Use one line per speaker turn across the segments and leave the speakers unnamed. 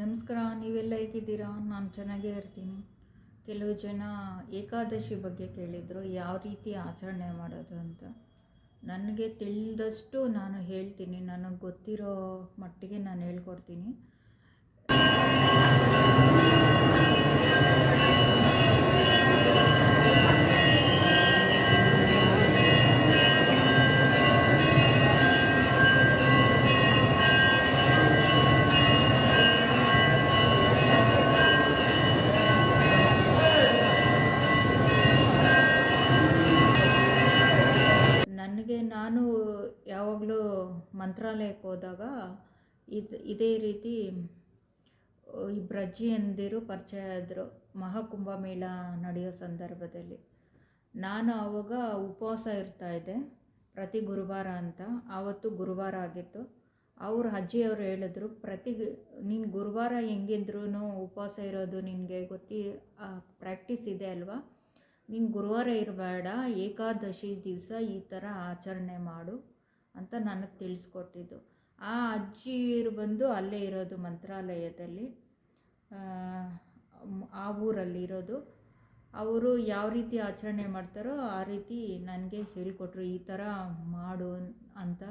ನಮಸ್ಕಾರ, ನೀವೆಲ್ಲ ಹೇಗಿದ್ದೀರಾ? ನಾನು ಚೆನ್ನಾಗೇ ಇರ್ತೀನಿ. ಕೆಲವು ಜನ ಏಕಾದಶಿ ಬಗ್ಗೆ ಕೇಳಿದರು, ಯಾವ ರೀತಿ ಆಚರಣೆ ಮಾಡೋದು ಅಂತ. ನನಗೆ ತಿಳಿದಷ್ಟು ನಾನು ಹೇಳ್ತೀನಿ. ನನಗೆ ಗೊತ್ತಿರೋ ಮಟ್ಟಿಗೆ ನಾನು ಹೇಳ್ಕೊಡ್ತೀನಿ. ಮಂತ್ರಾಲಯಕ್ಕೆ ಹೋದಾಗ ಇದು, ಇದೇ ರೀತಿ ಇಬ್ಬರು ಅಜ್ಜಿಯಂದಿರು ಪರಿಚಯ ಆದರು ಮಹಾಕುಂಭಮೇಳ ನಡೆಯೋ ಸಂದರ್ಭದಲ್ಲಿ. ನಾನು ಆವಾಗ ಉಪವಾಸ ಇರ್ತಾಯಿದ್ದೆ ಪ್ರತಿ ಗುರುವಾರ ಅಂತ. ಆವತ್ತು ಗುರುವಾರ ಆಗಿತ್ತು. ಅವ್ರ ಅಜ್ಜಿಯವರು ಹೇಳಿದ್ರು, ಪ್ರತಿ ನೀನು ಗುರುವಾರ ಹೆಂಗಿದ್ರೂ ಉಪವಾಸ ಇರೋದು ನಿನಗೆ ಗೊತ್ತಿ ಪ್ರಾಕ್ಟೀಸ್ ಇದೆ ಅಲ್ವಾ? ನೀನು ಗುರುವಾರ ಇರಬೇಡ, ಏಕಾದಶಿ ದಿವಸ ಈ ಥರ ಆಚರಣೆ ಮಾಡು. ಅಂತ ನನಗೆ ತಿಳಿಸ್ಕೊಟ್ಟಿದ್ದು. ಆ ಅಜ್ಜಿಯರು ಬಂದು ಅಲ್ಲೇ ಇರೋದು ಮಂತ್ರಾಲಯದಲ್ಲಿ. ಆ ಊರಲ್ಲಿ ಇರೋದು. ಅವರು ಯಾವ ರೀತಿ ಆಚರಣೆ ಮಾಡ್ತಾರೋ ಆ ರೀತಿ ನನಗೆ ಹೇಳಿಕೊಟ್ರು, ಈ ಥರ ಮಾಡು ಅಂತ.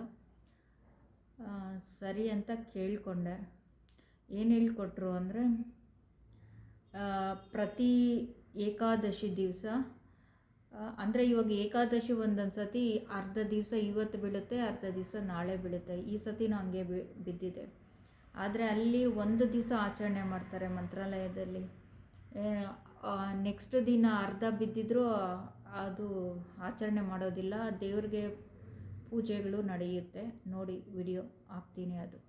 ಸರಿ ಅಂತ ಕೇಳಿಕೊಂಡೆ. ಏನು ಹೇಳ್ಕೊಟ್ರು ಅಂದರೆ ಪ್ರತಿ ಏಕಾದಶಿ ದಿವಸ ಅಂದರೆ ಇವಾಗ ಏಕಾದಶಿ ಒಂದೊಂದು ಸತಿ ಅರ್ಧ ದಿವಸ ಇವತ್ತು ಬೀಳುತ್ತೆ, ಅರ್ಧ ದಿವಸ ನಾಳೆ ಬೀಳುತ್ತೆ. ಈ ಸತಿನೂ ಹಂಗೆ ಬಿದ್ದಿದೆ. ಆದರೆ ಅಲ್ಲಿ ಒಂದು ದಿವಸ ಆಚರಣೆ ಮಾಡ್ತಾರೆ ಮಂತ್ರಾಲಯದಲ್ಲಿ. ನೆಕ್ಸ್ಟ್ ದಿನ ಅರ್ಧ ಬಿದ್ದಿದ್ರೂ ಅದು ಆಚರಣೆ ಮಾಡೋದಿಲ್ಲ. ದೇವ್ರಿಗೆ ಪೂಜೆಗಳು ನಡೆಯುತ್ತೆ. ನೋಡಿ ವಿಡಿಯೋ ಹಾಕ್ತೀನಿ ಅದು.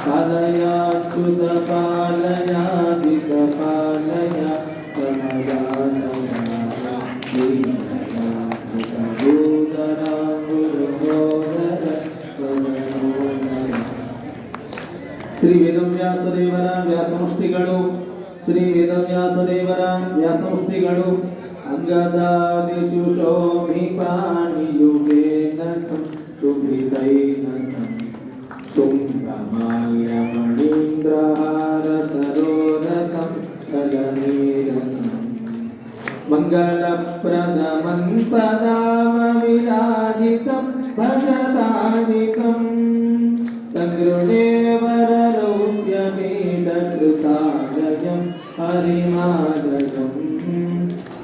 पालयाच्युतपालयाधिकपालय ಶ್ರೀ ವೇದವ್ಯಾಸದೇವರ ವ್ಯಾಸಮುಷ್ಟಿಗಳು ಶ್ರೀ ವೇದವ್ಯಾಸದೇವರ ವ್ಯಾಸಮುಷ್ಟಿಗಳು ಅಂಗದಾದಿಷು ಶೋಭಿಪಾಣಿಯುಗೇನ ಶುಭಿತೈನ ಸಂ तुङ्गमाल्यमणीन्द्रहारसरोरसं कलनीरसम् मङ्गलप्रदमं पदामविराजितं भजतानिकम् तगृणेवररौप्यमेतकृतालयं हरिमादयम्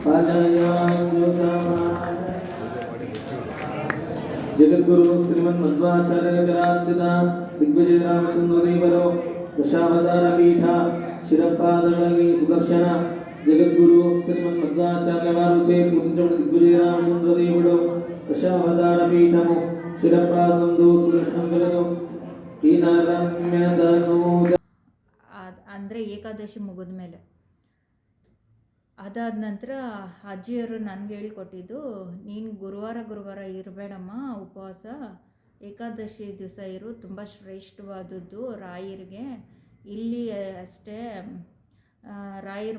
फलयायुतमालय ಜಗದ್ಗುರು ಶ್ರೀಮನ್ ಮಧ್ವಾಚಾರ್ಯರಾಚಿತ ದಿಗ್ವಿಜಯ ರಾಮಚಂದ್ರದೇವರು ದಶಾವತಾರ ಪೀಠ ಶಿರಪಾದಗಳಲ್ಲಿ ಸುದರ್ಶನ. ಜಗದ್ಗುರು ಶ್ರೀಮನ್ ಮಧ್ವಾಚಾರ್ಯರಾರುಚೆ ಪೂಜಿತ ದಿಗ್ವಿಜಯ ರಾಮಚಂದ್ರದೇವರು ದಶಾವತಾರ ಪೀಠವು ಶಿರಪಾದಂದು ಸುದರ್ಶನಗಳು ಈ
ಅಂದ್ರೆ ಏಕಾದಶಿ ಮುಗಿದ ಮೇಲೆ ಅದಾದ ನಂತರ ಅಜ್ಜಿಯವರು ನನಗೆ ಹೇಳ್ಕೊಟ್ಟಿದ್ದು, ನೀನು ಗುರುವಾರ ಗುರುವಾರ ಇರಬೇಡಮ್ಮ, ಉಪವಾಸ. ಏಕಾದಶಿ ದಿವಸ ಇರು, ತುಂಬ ಶ್ರೇಷ್ಠವಾದದ್ದು ರಾಯರಿಗೆ. ಇಲ್ಲಿ ಅಷ್ಟೇ ರಾಯರ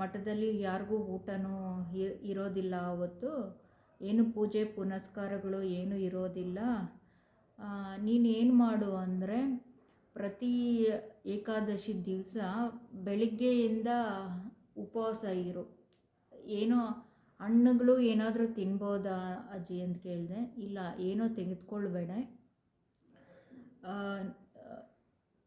ಮಠದಲ್ಲಿ ಯಾರಿಗೂ ಊಟನೂ ಇರೋದಿಲ್ಲ ಅವತ್ತು. ಏನು ಪೂಜೆ, ಪುನಸ್ಕಾರಗಳು ಏನೂ ಇರೋದಿಲ್ಲ. ನೀನು ಏನು ಮಾಡು ಅಂದರೆ, ಪ್ರತಿ ಏಕಾದಶಿ ದಿವಸ ಬೆಳಿಗ್ಗೆಯಿಂದ ಉಪವಾಸ ಇರು. ಏನೋ ಹಣ್ಣುಗಳು ಏನಾದರೂ ತಿನ್ಬೋದಾ ಅಜ್ಜಿ ಅಂತ ಕೇಳಿದೆ. ಇಲ್ಲ, ಏನೋ ತೆಗೆದುಕೊಳ್ಬೇಡ.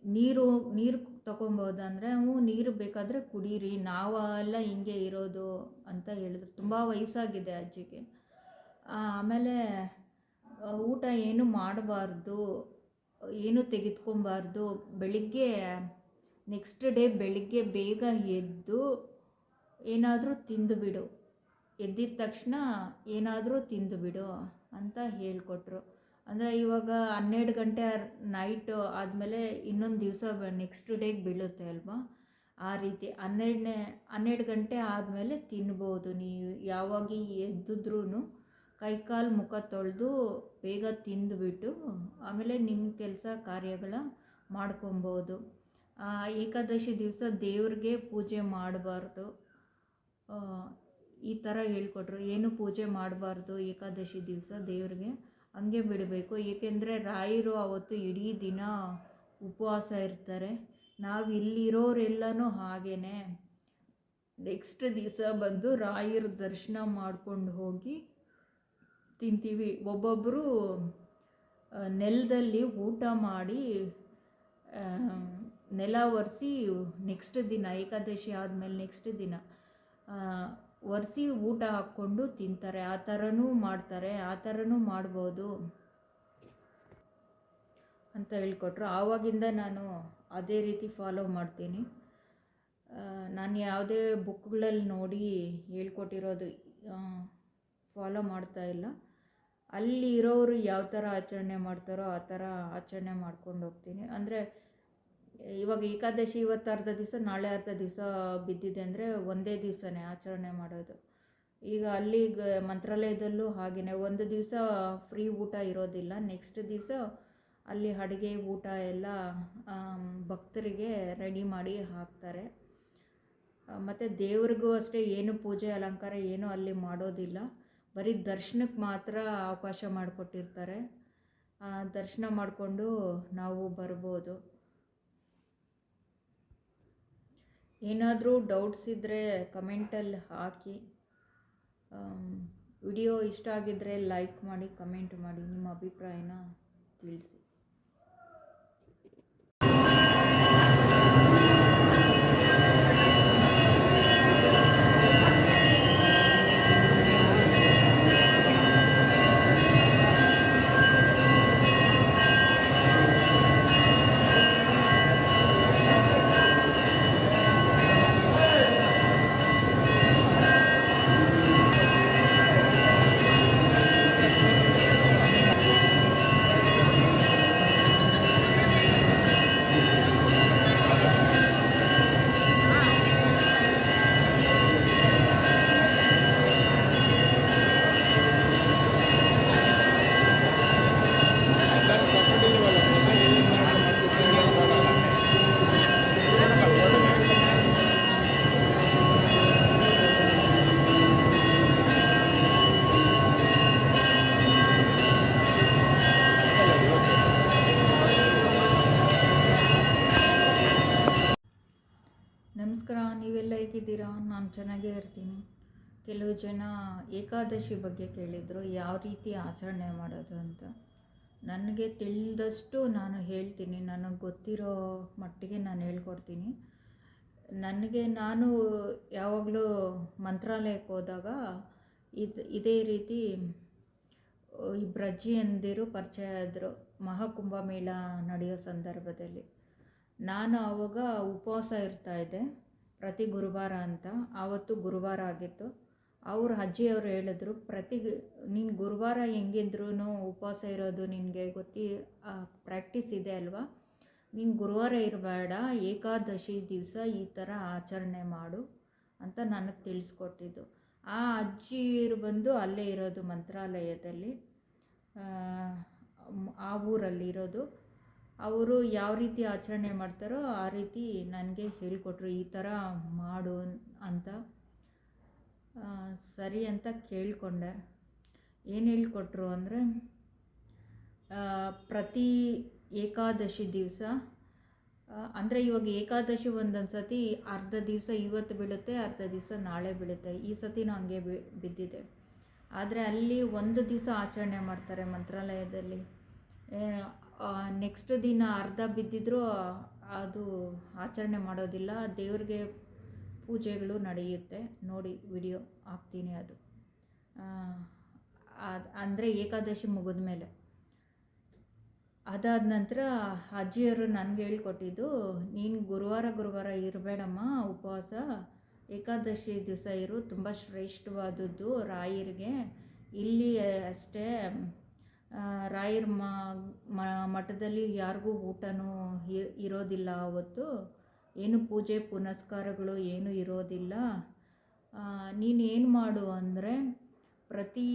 ನೀರು ನೀರು ತೊಗೊಬೋದಾ ಅಂದರೆ, ಹ್ಞೂ, ನೀರು ಬೇಕಾದರೆ ಕುಡೀರಿ. ನಾವೆಲ್ಲ ಹಿಂಗೆ ಇರೋದು ಅಂತ ಹೇಳಿದ್ರು. ತುಂಬ ವಯಸ್ಸಾಗಿದೆ ಅಜ್ಜಿಗೆ. ಆಮೇಲೆ ಊಟ ಏನು ಮಾಡಬಾರ್ದು, ಏನು ತೆಗೆದುಕೊಬಾರ್ದು ಬೆಳಿಗ್ಗೆ ನೆಕ್ಸ್ಟ್ ಡೇ ಬೆಳಿಗ್ಗೆ ಬೇಗ ಎದ್ದು ಏನಾದರೂ ತಿಂದುಬಿಡು ಎದ್ದಿದ ತಕ್ಷಣ ಏನಾದರೂ ತಿಂದುಬಿಡು ಅಂತ ಹೇಳಿಕೊಟ್ರು. ಅಂದರೆ ಇವಾಗ ಹನ್ನೆರಡು ಗಂಟೆ ನೈಟು ಆದಮೇಲೆ ಇನ್ನೊಂದು ದಿವಸ ನೆಕ್ಸ್ಟ್ ಡೇಗೆ ಬೀಳುತ್ತೆ ಅಲ್ವಾ? ಆ ರೀತಿ ಹನ್ನೆರಡನೇ, ಹನ್ನೆರಡು ಗಂಟೆ ಆದಮೇಲೆ ತಿನ್ಬೋದು ನೀವು. ಯಾವಾಗ ಎದ್ದಿದ್ರೂ ಕೈಕಾಲು ಮುಖ ತೊಳೆದು ಬೇಗ ತಿಂದುಬಿಟ್ಟು ಆಮೇಲೆ ನಿಮ್ಮ ಕೆಲಸ ಕಾರ್ಯಗಳ ಮಾಡ್ಕೊಬೋದು. ಏಕಾದಶಿ ದಿವಸ ದೇವ್ರಿಗೆ ಪೂಜೆ ಮಾಡಬಾರ್ದು. ಈ ಥರ ಹೇಳ್ಕೊಟ್ರು. ಏನು ಪೂಜೆ ಮಾಡಬಾರ್ದು ಏಕಾದಶಿ ದಿವಸ ದೇವ್ರಿಗೆ? ಹಂಗೆ ಬಿಡಬೇಕು. ಏಕೆಂದರೆ ರಾಯರು ಅವತ್ತು ಇಡೀ ದಿನ ಉಪವಾಸ ಇರ್ತಾರೆ. ನಾವು ಇಲ್ಲಿರೋರೆಲ್ಲನೂ ಹಾಗೇ ನೆಕ್ಸ್ಟ್ ದಿವಸ ಬಂದು ರಾಯರ ದರ್ಶನ ಮಾಡ್ಕೊಂಡು ಹೋಗಿ ತಿಂತೀವಿ. ಒಬ್ಬೊಬ್ಬರು ನೆಲದಲ್ಲಿ ಊಟ ಮಾಡಿ ನೆಲ ಒರೆಸಿ ನೆಕ್ಸ್ಟ್ ದಿನ, ಏಕಾದಶಿ ಆದಮೇಲೆ ನೆಕ್ಸ್ಟ್ ದಿನ. ಒರೆಸಿ ಊಟ ಹಾಕ್ಕೊಂಡು ತಿಂತಾರೆ. ಆ ಥರನೂ ಮಾಡ್ತಾರೆ. ಆ ಥರನೂ ಮಾಡ್ಬೋದು ಅಂತ ಹೇಳ್ಕೊಟ್ರು. ಆವಾಗಿಂದ ನಾನು ಅದೇ ರೀತಿ ಫಾಲೋ ಮಾಡ್ತೀನಿ. ನಾನು ಯಾವುದೇ ಬುಕ್ಗಳಲ್ಲಿ ನೋಡಿ ಹೇಳ್ಕೊಟ್ಟಿರೋದು ಫಾಲೋ ಮಾಡ್ತಾ ಇಲ್ಲ. ಅಲ್ಲಿ ಇರೋರು ಯಾವ ಥರ ಆಚರಣೆ ಮಾಡ್ತಾರೋ ಆ ಥರ ಆಚರಣೆ ಮಾಡ್ಕೊಂಡು ಹೋಗ್ತೀನಿ. ಅಂದರೆ ಇವಾಗ ಏಕಾದಶಿ ಇವತ್ತು ಅರ್ಧ ದಿವಸ, ನಾಳೆ ಅರ್ಧ ದಿವಸ ಬಿದ್ದಿದೆ ಅಂದರೆ ಒಂದೇ ದಿವಸನೇ ಆಚರಣೆ ಮಾಡೋದು. ಈಗ ಅಲ್ಲಿ ಮಂತ್ರಾಲಯದಲ್ಲೂ ಹಾಗೆಯೇ ಒಂದು ದಿವಸ ಫ್ರೀ ಊಟ ಇರೋದಿಲ್ಲ. ನೆಕ್ಸ್ಟ್ ದಿವಸ ಅಲ್ಲಿ ಅಡುಗೆ, ಊಟ ಎಲ್ಲ ಭಕ್ತರಿಗೆ ರೆಡಿ ಮಾಡಿ ಹಾಕ್ತಾರೆ. ಮತ್ತು ದೇವ್ರಿಗೂ ಅಷ್ಟೇ ಏನು ಪೂಜೆ, ಅಲಂಕಾರ ಏನು ಅಲ್ಲಿ ಮಾಡೋದಿಲ್ಲ. ಬರೀ ದರ್ಶನಕ್ಕೆ ಮಾತ್ರ ಅವಕಾಶ ಮಾಡಿಕೊಟ್ಟಿರ್ತಾರೆ. ದರ್ಶನ ಮಾಡಿಕೊಂಡು ನಾವು ಬರ್ಬೋದು. ಏನಾದರೂ ಡೌಟ್ಸ್ ಇದ್ದರೆ ಕಮೆಂಟಲ್ಲಿ ಹಾಕಿ. ವಿಡಿಯೋ ಇಷ್ಟ ಆಗಿದ್ದರೆ ಲೈಕ್ ಮಾಡಿ ಕಮೆಂಟ್ ಮಾಡಿ, ನಿಮ್ಮ ಅಭಿಪ್ರಾಯನ ತಿಳಿಸಿ. ಹೇಗಿದ್ದೀರಾ ನಾನು ಚೆನ್ನಾಗೇ ಇರ್ತೀನಿ. ಕೆಲವು ಜನ ಏಕಾದಶಿ ಬಗ್ಗೆ ಕೇಳಿದರು, ಯಾವ ರೀತಿ ಆಚರಣೆ ಮಾಡೋದು ಅಂತ. ನನಗೆ ತಿಳಿದಷ್ಟು ನಾನು ಹೇಳ್ತೀನಿ. ನನಗೆ ಗೊತ್ತಿರೋ ಮಟ್ಟಿಗೆ ನಾನು ಹೇಳ್ಕೊಡ್ತೀನಿ. ನನಗೆ ನಾನು ಯಾವಾಗಲೂ ಮಂತ್ರಾಲಯಕ್ಕೆ ಹೋದಾಗ ಇದು, ಇದೇ ರೀತಿ ಇಬ್ಬರಜ್ಜಿ ಎಂದಿರು ಪರಿಚಯ ಆದರು ಮಹಾಕುಂಭಮೇಳ ನಡೆಯೋ ಸಂದರ್ಭದಲ್ಲಿ. ನಾನು ಆವಾಗ ಉಪವಾಸ ಇರ್ತಾಯಿದ್ದೆ ಪ್ರತಿ ಗುರುವಾರ ಅಂತ. ಆವತ್ತು ಗುರುವಾರ ಆಗಿತ್ತು. ಅವ್ರ ಅಜ್ಜಿಯವರು ಹೇಳಿದ್ರು ಪ್ರತಿ ನೀನು ಗುರುವಾರ ಹೆಂಗಿದ್ರೂ ಉಪವಾಸ ಇರೋದು ನಿನಗೆ ಗೊತ್ತಿ ಪ್ರಾಕ್ಟೀಸ್ ಇದೆ ಅಲ್ವಾ? ನೀನು ಗುರುವಾರ ಇರಬೇಡ ಏಕಾದಶಿ ದಿವಸ ಈ ಥರ ಆಚರಣೆ ಮಾಡು ಅಂತ ನನಗೆ ತಿಳಿಸ್ಕೊಟ್ಟಿದ್ದು. ಆ ಅಜ್ಜಿಯರು ಬಂದು ಅಲ್ಲೇ ಇರೋದು ಮಂತ್ರಾಲಯದಲ್ಲಿ ಆ, ಊರಲ್ಲಿರೋದು. ಅವರು ಯಾವ ರೀತಿ ಆಚರಣೆ ಮಾಡ್ತಾರೋ ಆ ರೀತಿ ನನಗೆ ಹೇಳಿಕೊಟ್ರು, ಈ ಥರ ಮಾಡು ಅಂತ ಸರಿ ಅಂತ ಕೇಳಿಕೊಂಡೆ. ಏನು ಹೇಳ್ಕೊಟ್ರು ಅಂದರೆ ಪ್ರತಿ ಏಕಾದಶಿ ದಿವಸ ಅಂದರೆ ಇವಾಗ ಏಕಾದಶಿ ಒಂದೊಂದು ಸತಿ ಅರ್ಧ ದಿವಸ ಇವತ್ತು ಬೀಳುತ್ತೆ, ಅರ್ಧ ದಿವಸ ನಾಳೆ ಬೀಳುತ್ತೆ. ಈ ಸತಿನೂ ಹಂಗೆ ಬಿದ್ದಿದೆ. ಆದರೆ ಅಲ್ಲಿ ಒಂದು ದಿವಸ ಆಚರಣೆ ಮಾಡ್ತಾರೆ ಮಂತ್ರಾಲಯದಲ್ಲಿ. ನೆಕ್ಸ್ಟ್ ದಿನ ಅರ್ಧ ಬಿದ್ದಿದ್ರೂ ಅದು ಆಚರಣೆ ಮಾಡೋದಿಲ್ಲ. ದೇವ್ರಿಗೆ ಪೂಜೆಗಳು ನಡೆಯುತ್ತೆ. ನೋಡಿ, ವಿಡಿಯೋ ಹಾಕ್ತೀನಿ ಅದು, ಅಂದರೆ ಏಕಾದಶಿ ಮುಗಿದ ಮೇಲೆ. ಅದಾದ ನಂತರ ಅಜ್ಜಿಯವರು ನನಗೆ ಹೇಳ್ಕೊಟ್ಟಿದ್ದು, ನೀನು ಗುರುವಾರ ಗುರುವಾರ ಇರಬೇಡಮ್ಮ, ಉಪವಾಸ. ಏಕಾದಶಿ ದಿವಸ ಇರು. ತುಂಬ ಶ್ರೇಷ್ಠವಾದದ್ದು ರಾಯರಿಗೆ. ಇಲ್ಲಿ ಅಷ್ಟೇ ರಾಯರ ಮಠದಲ್ಲಿ ಯಾರಿಗೂ ಊಟನೂ ಇರೋದಿಲ್ಲ ಅವತ್ತು. ಏನು ಪೂಜೆ, ಪುನಸ್ಕಾರಗಳು ಏನು ಇರೋದಿಲ್ಲ. ನೀನು ಏನು ಮಾಡು ಅಂದರೆ ಪ್ರತಿ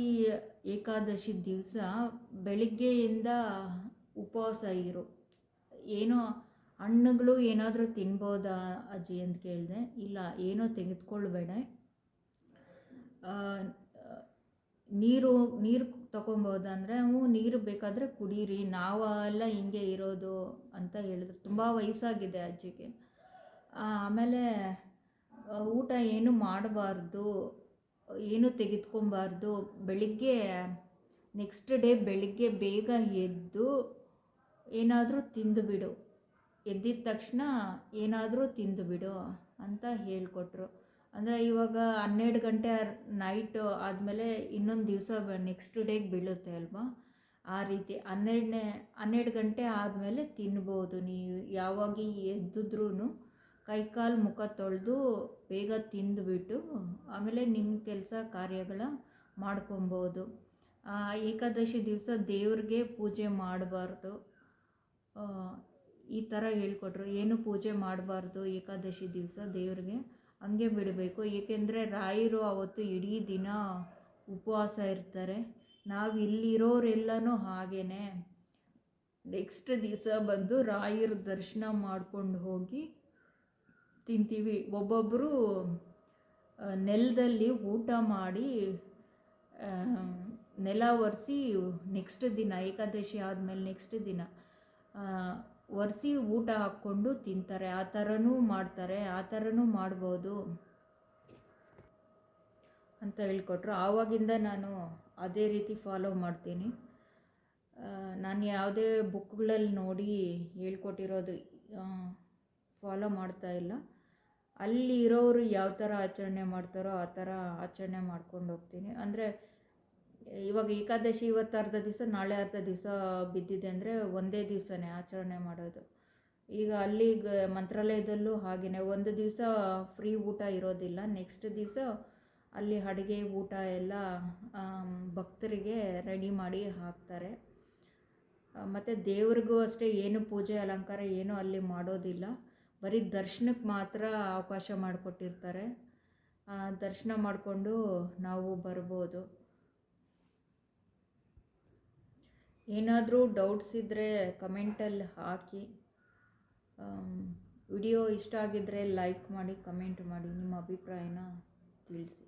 ಏಕಾದಶಿ ದಿವಸ ಬೆಳಿಗ್ಗೆಯಿಂದ ಉಪವಾಸ ಇರು. ಏನೋ ಹಣ್ಣುಗಳು ಏನಾದರೂ ತಿನ್ಬೋದಾ ಅಜ್ಜಿ ಅಂತ ಕೇಳಿದೆ. ಇಲ್ಲ, ಏನೋ ತೆಗೆದುಕೊಳ್ಬೇಡ. ನೀರು ನೀರು ತಗೊಬೋದಂದರೆ ಹ್ಞೂ, ನೀರು ಬೇಕಾದರೆ ಕುಡೀರಿ, ನಾವೆಲ್ಲ ಹಿಂಗೆ ಇರೋದು ಅಂತ ಹೇಳಿದ್ರು. ತುಂಬ ವಯಸ್ಸಾಗಿದೆ ಅಜ್ಜಿಗೆ. ಆಮೇಲೆ ಊಟ ಏನು ಮಾಡಬಾರ್ದು, ಏನು ತೆಗೆದುಕೊಬಾರ್ದು ಬೆಳಿಗ್ಗೆ ನೆಕ್ಸ್ಟ್ ಡೇ ಬೆಳಿಗ್ಗೆ ಬೇಗ ಎದ್ದು ಏನಾದರೂ ತಿಂದುಬಿಡು. ಎದ್ದಿದ ತಕ್ಷಣ ಏನಾದರೂ ತಿಂದುಬಿಡು ಅಂತ ಹೇಳಿಕೊಟ್ರು. ಅಂದರೆ ಇವಾಗ ಹನ್ನೆರಡು ಗಂಟೆ ನೈಟು ಆದಮೇಲೆ ಇನ್ನೊಂದು ದಿವಸ ನೆಕ್ಸ್ಟ್ ಡೇಗೆ ಬೀಳುತ್ತೆ ಅಲ್ವಾ? ಆ ರೀತಿ ಹನ್ನೆರಡನೇ, ಹನ್ನೆರಡು ಗಂಟೆ ಆದಮೇಲೆ ತಿನ್ಬೋದು ನೀವು. ಯಾವಾಗ ಎದ್ದಿದ್ರೂ ಕೈಕಾಲು ಮುಖ ತೊಳೆದು ಬೇಗ ತಿಂದುಬಿಟ್ಟು ಆಮೇಲೆ ನಿಮ್ಮ ಕೆಲಸ ಕಾರ್ಯಗಳ ಮಾಡ್ಕೊಬೋದು. ಏಕಾದಶಿ ದಿವಸ ದೇವ್ರಿಗೆ ಪೂಜೆ ಮಾಡಬಾರ್ದು. ಈ ಥರ ಹೇಳ್ಕೊಟ್ರು. ಏನು ಪೂಜೆ ಮಾಡಬಾರ್ದು ಏಕಾದಶಿ ದಿವಸ ದೇವ್ರಿಗೆ? ಹಂಗೆ ಬಿಡಬೇಕು. ಏಕೆಂದರೆ ರಾಯರು ಅವತ್ತು ಇಡೀ ದಿನ ಉಪವಾಸ ಇರ್ತಾರೆ. ನಾವು ಇಲ್ಲಿರೋರೆಲ್ಲನೂ ಹಾಗೇ ನೆಕ್ಸ್ಟ್ ದಿವಸ ಬಂದು ರಾಯರ ದರ್ಶನ ಮಾಡ್ಕೊಂಡು ಹೋಗಿ ತಿಂತೀವಿ. ಒಬ್ಬೊಬ್ಬರು ನೆಲದಲ್ಲಿ ಊಟ ಮಾಡಿ ನೆಲ ಒರೆಸಿ ನೆಕ್ಸ್ಟ್ ದಿನ, ಏಕಾದಶಿ ಆದಮೇಲೆ ನೆಕ್ಸ್ಟ್ ದಿನ ಒರೆಸಿ ಊಟ ಹಾಕ್ಕೊಂಡು ತಿಂತಾರೆ. ಆ ಥರನೂ ಮಾಡ್ತಾರೆ. ಆ ಥರನೂ ಮಾಡ್ಬೋದು ಅಂತ ಹೇಳ್ಕೊಟ್ರು. ಆವಾಗಿಂದ ನಾನು ಅದೇ ರೀತಿ ಫಾಲೋ ಮಾಡ್ತೀನಿ. ನಾನು ಯಾವುದೇ ಬುಕ್ಗಳಲ್ಲಿ ನೋಡಿ ಹೇಳ್ಕೊಟ್ಟಿರೋದು ಫಾಲೋ ಮಾಡ್ತಾ ಇಲ್ಲ. ಅಲ್ಲಿ ಇರೋರು ಯಾವ ಥರ ಆಚರಣೆ ಮಾಡ್ತಾರೋ ಆ ಥರ ಆಚರಣೆ ಮಾಡ್ಕೊಂಡು ಹೋಗ್ತೀನಿ. ಅಂದರೆ ಇವಾಗ ಏಕಾದಶಿ ಇವತ್ತು ಅರ್ಧ ದಿವಸ, ನಾಳೆ ಅರ್ಧ ದಿವಸ ಬಿದ್ದಿದೆ ಅಂದರೆ ಒಂದೇ ದಿವಸನೇ ಆಚರಣೆ ಮಾಡೋದು. ಈಗ ಅಲ್ಲಿ ಮಂತ್ರಾಲಯದಲ್ಲೂ ಹಾಗೆಯೇ ಒಂದು ದಿವಸ ಫ್ರೀ ಊಟ ಇರೋದಿಲ್ಲ. ನೆಕ್ಸ್ಟ್ ದಿವಸ ಅಲ್ಲಿ ಅಡುಗೆ ಊಟ ಎಲ್ಲ ಭಕ್ತರಿಗೆ ರೆಡಿ ಮಾಡಿ ಹಾಕ್ತಾರೆ. ಮತ್ತು ದೇವ್ರಿಗೂ ಅಷ್ಟೇ ಏನು ಪೂಜೆ, ಅಲಂಕಾರ ಏನು ಅಲ್ಲಿ ಮಾಡೋದಿಲ್ಲ. ಬರೀ ದರ್ಶನಕ್ಕೆ ಮಾತ್ರ ಅವಕಾಶ ಮಾಡಿಕೊಟ್ಟಿರ್ತಾರೆ. ದರ್ಶನ ಮಾಡಿಕೊಂಡು ನಾವು ಬರ್ಬೋದು. ಏನಾದರೂ ಡೌಟ್ಸ್ ಇದ್ದರೆ ಕಮೆಂಟಲ್ಲಿ ಹಾಕಿ. ವಿಡಿಯೋ ಇಷ್ಟ ಆಗಿದ್ದರೆ ಲೈಕ್ ಮಾಡಿ ಕಮೆಂಟ್ ಮಾಡಿ, ನಿಮ್ಮ ಅಭಿಪ್ರಾಯನ ತಿಳಿಸಿ.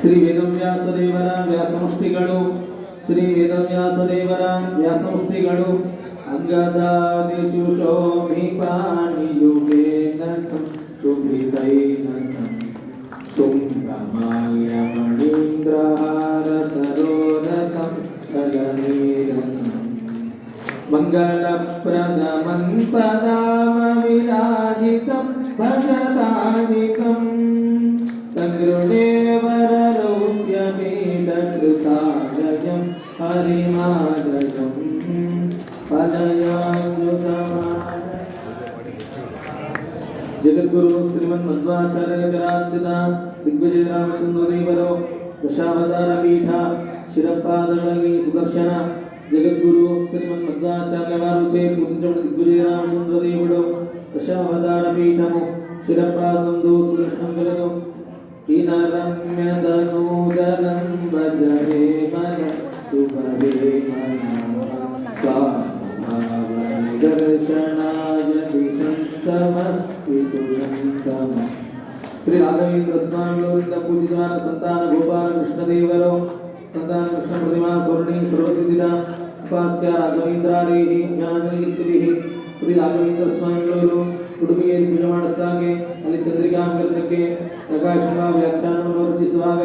ಶ್ರೀ ವೇದವ್ಯಾಸ ವೇದವ್ಯಾಸದೇವರ ವ್ಯಾಸಮುಷ್ಟಿಗಳು ಶ್ರೀ ವೇದವ್ಯಾಸ ವೇದವ್ಯಾಸದೇವರ ವ್ಯಾಸಮುಷ್ಟಿಗಳು ಅಂಗದಾದಿಷು ಶೋಭಿಪಾಣಿಯುಗೇನ ಸುಭಿತೈನ ತುಂಗಮಾಲ್ಯ ಮಣೀಂದ್ರಹಾರ ಸರೋರಸಂ ಸಂ मङ्गलप्रदमन्तदामविराजितं भजतादिकं तन्द्रुदेवरलोक्यमेदकृतादयं हरिमादयं पदयादृतमादय जगद्गुरु श्रीमन्मध्वाचार्यगरार्चित दिग्विजयरामचन्द्रदेवरो दशावतारपीठ शिरपादगी सुदर्शन జగద్గురు శ్రీమద్ మధ్వాచార్య వారు చే పూజించబడి గురి రామచంద్రదేవుడు దశావతార పీఠము శిరప్రాదందు సుదర్శనం కలదు ఈనరమ్యతనూదనం భజరే మన మన దర్శనాయ విసంతమ శ్రీ రాఘవేంద్ర స్వామిలో పూజితాన సంతాన గోపాల కృష్ణదేవరావు ಸಂತಾನ ಕೃಷ್ಣ ಪ್ರತಿಮಾ ಸ್ವರ್ಣಿ ಸರ್ವಸಿದ್ಧಿದ ಉಪಾಸ್ಯ ರಾಘವೇಂದ್ರಾರೇಹಿ ಜ್ಞಾನಕೀರ್ತಿಭಿ ಶ್ರೀ ರಾಘವೇಂದ್ರ ಸ್ವಾಮಿಗಳವರು ಉಡುಪಿಯಲ್ಲಿ ಪೂಜೆ ಮಾಡಿಸಿದಾಗೆ ಅಲ್ಲಿ ಚಂದ್ರಿಕಾಂಕರಣಕ್ಕೆ ಪ್ರಕಾಶನ ವ್ಯಾಖ್ಯಾನವನ್ನು ರಚಿಸುವಾಗ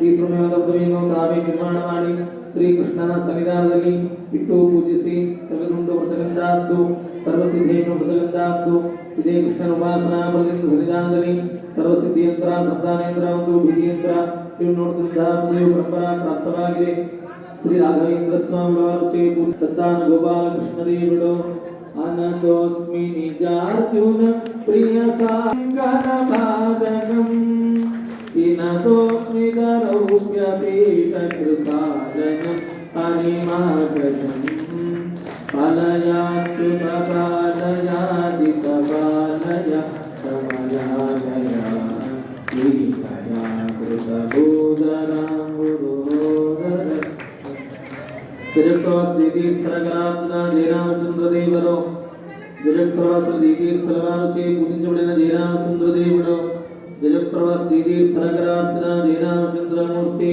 ಈ ಪದವಿಯನ್ನು ತಾವೇ ನಿರ್ಮಾಣ ಮಾಡಿ ಶ್ರೀಕೃಷ್ಣನ ಸನ್ನಿಧಾನದಲ್ಲಿ ಇಟ್ಟು ಪೂಜಿಸಿ ತೆಗೆದುಕೊಂಡು ವ್ರತಗಂಧಾದ್ದು ಸರ್ವಸಿದ್ಧಿಯನ್ನು ವ್ರತಗಂಧಾದ್ದು ಇದೇ ಕೃಷ್ಣನ ಉಪಾಸನಾ ಬಲದಿಂದ ಸನ್ನಿಧಾನದಲ್ಲಿ ಸರ್ವಸಿದ್ಧಿಯಂತ್ರ ಸಂತಾನೇಂದ್ರ ಒಂದು ಭೀತಿಯಂತ್ರ ಎಂದು ದೇವ ಬ್ರಹ್ಮ ಪ್ರಾಪ್ತವಾಗಿದೆ ಶ್ರೀ ರಾಘವೇಂದ್ರ ಸ್ವಾಮಿವಾರು ಚೇಪು ಸದ್ದಾನ ಗೋಪಾಲಕೃಷ್ಣ ದೇವರು ಆನಂದೋಸ್ಮಿ ನಿಜಾರ್ಜುನ ಪ್ರಿಯ ಸಾಂಗನ ಪಾದನಂ ಇನದೋಸ್ಮಿದರೌಪ್ಯಪೀಠಕೃಪಾಲನಂ ಅನಿಮಾಗತಂ ಪಾಲಯಾತ್ಯುತ ಪಾಲಯಾದಿತ ಪಾಲಯ తిరుక్రాసు తీర్థరకరాజున జయరామచంద్రదేవరు తిరుక్రాసు తీర్థరకరాజుచే పూజించబడిన జయరామచంద్రదేవుడు తిరుక్రాసు తీర్థరకరాజున జయరామచంద్రమూర్తి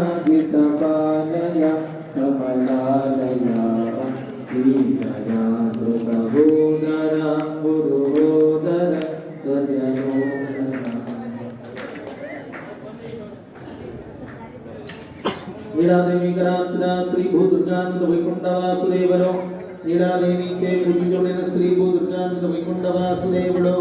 వైకుంఠవాసుదేవుడు నీడాదేవిచే పూజించబడిన శ్రీ భూ దుర్గానంద
వైకుంఠవాసుదేవుడు